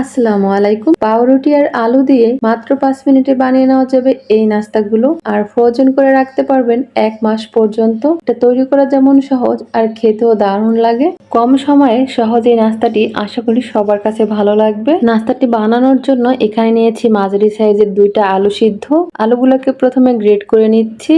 আসসালামু আলাইকুম। পাউরুটি আর আলু দিয়ে মাত্র পাঁচ মিনিটে বানিয়ে নেওয়া যাবে এই নাস্তাগুলো। আর ফ্রোজেন করে রাখতে পারবেন এক মাস পর্যন্ত। এটা তৈরি করা যেমন সহজ আর খেতেও দারুণ লাগে। কম সময়ে সহজ নাস্তাটি আশা করি সবার কাছে ভালো লাগবে। নাস্তাটি বানানোর জন্য এখানে নিয়েছি মাঝারি সাইজের দুইটা আলু সিদ্ধ। আলুগুলোকে প্রথমে গ্রেট করে নিচ্ছি।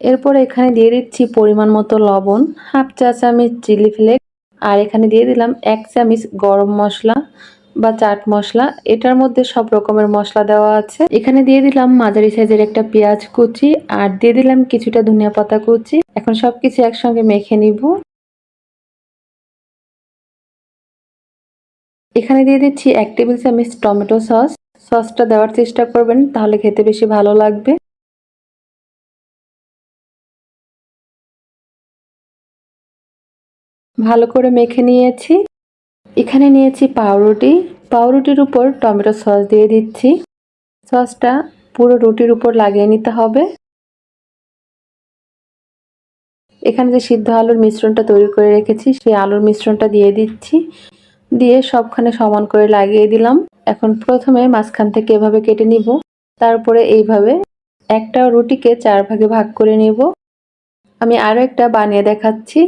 এরপর এখানে দিয়ে দিচ্ছি পরিমাণ মতো লবণ, হাফ চা চামচ চিলি ফ্লেক আর এখানে দিয়ে দিলাম এক চামচ গরম মশলা বা চাট মশলা। এটার মধ্যে সব রকমের মশলা দেওয়া আছে। এখানে দিয়ে দিলাম মাঝারি সাইজের একটা পেঁয়াজ কুচি, আর দিয়ে দিলাম কিছুটা ধনিয়া পাতা কুচি। এখন সবকিছু একসঙ্গে মেখে নিব। এখানে দিয়ে দিচ্ছি এক টেবিল চামচ টমেটো সস। সসটা দেওয়ার চেষ্টা করবেন, তাহলে খেতে বেশি ভালো লাগবে। ভালো করে মেখে নিয়েছি। এখানে নিয়েছি পাউরুটি। পাউরুটির উপর টমেটো সস দিয়ে দিচ্ছি। সসটা পুরো রুটির উপর লাগিয়ে নিতে হবে। এখানে যে সিদ্ধ আলুর মিশ্রণটা তৈরি করে রেখেছি, সেই আলুর মিশ্রণটা দিয়ে দিচ্ছি। দিয়ে সবখানে সমান করে লাগিয়ে দিলাম। এখন প্রথমে মাঝখান থেকে এভাবে কেটে নিব। তারপরে এইভাবে একটা রুটিকে চার ভাগে ভাগ করে নিব। আমি আরও একটা বানিয়ে দেখাচ্ছি।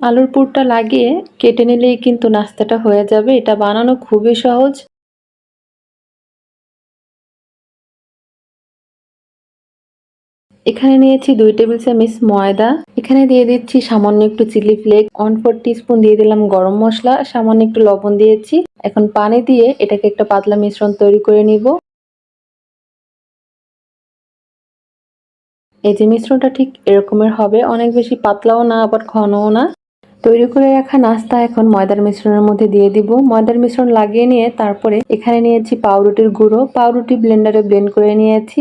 আলুর পুরটা লাগিয়ে কেটে নিলেই কিন্তু নাস্তাটা হয়ে যাবে। এটা বানানো খুবই সহজ। এখানে নিয়েছি দুই টেবিল চামচ ময়দা। এখানে দিয়ে দিচ্ছি সামান্য একটু chilli flake, one four spoon দিয়ে দিলাম গরম মশলা, সামান্য একটু লবণ দিয়েছি। এখন পানি দিয়ে এটাকে একটা পাতলা মিশ্রণ তৈরি করে নিব। এই যে মিশ্রণটা ঠিক এরকমের হবে, অনেক বেশি পাতলাও না, আবার ঘনও না। তৈরি করে রাখা নাস্তা এখন ময়দার মিশ্রণের মধ্যে দিয়ে দিব। ময়দার মিশ্রণ লাগিয়ে নিয়ে তারপরে এখানে নিয়েছি পাউরুটির গুঁড়ো। পাউরুটি ব্লেন্ডারে ব্লেন্ড করে নিয়েছি।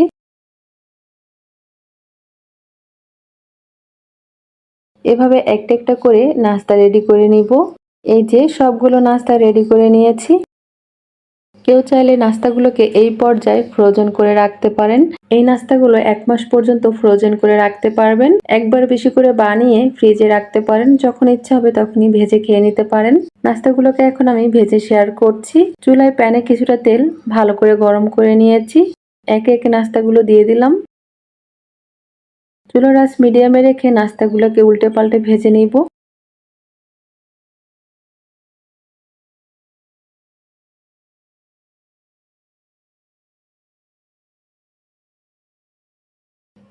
এভাবে একটা একটা করে নাস্তা রেডি করে নিব। এই যে সবগুলো নাস্তা রেডি করে নিয়েছি। কেউ চাইলে নাস্তাগুলোকে এই পর্যায়ে ফ্রোজেন করে রাখতে পারেন। এই নাস্তাগুলো এক মাস পর্যন্ত ফ্রোজেন করে রাখতে পারবেন। একবার বেশি করে বানিয়ে ফ্রিজে রাখতে পারেন। যখন ইচ্ছা হবে তখনই ভেজে খেয়ে নিতে পারেন। নাস্তাগুলোকে এখন আমি ভেজে শেয়ার করছি। চুলায় প্যানে কিছুটা তেল ভালো করে গরম করে নিয়েছি। একে একে নাস্তাগুলো দিয়ে দিলাম। চুলার আঁচ মিডিয়ামে রেখে নাস্তাগুলোকে উল্টে পাল্টে ভেজে নিব।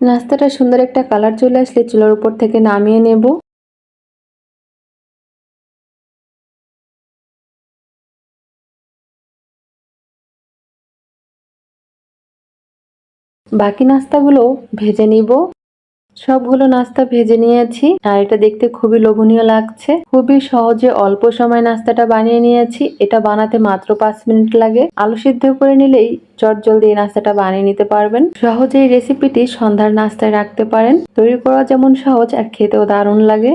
নাস্তাটা সুন্দর একটা কালার চলে আসলে চুলার উপর থেকে নামিয়ে নেব। বাকি নাস্তাগুলো ভেজে নিব। সবগুলো নাস্তা ভেজে নিয়েছি, আর এটা দেখতে খুবই লোভনীয় লাগছে। খুবই সহজে অল্প সময় নাস্তাটা বানিয়ে নিয়েছি, এটা বানাতে মাত্র পাঁচ মিনিট লাগে। আলু সিদ্ধ করে নিলেই চট জলদি এই নাস্তাটা বানিয়ে নিতে পারবেন। সহজে এই রেসিপিটি সন্ধ্যার নাস্তায় রাখতে পারেন। তৈরি করা যেমন সহজ আর খেতেও দারুণ লাগে।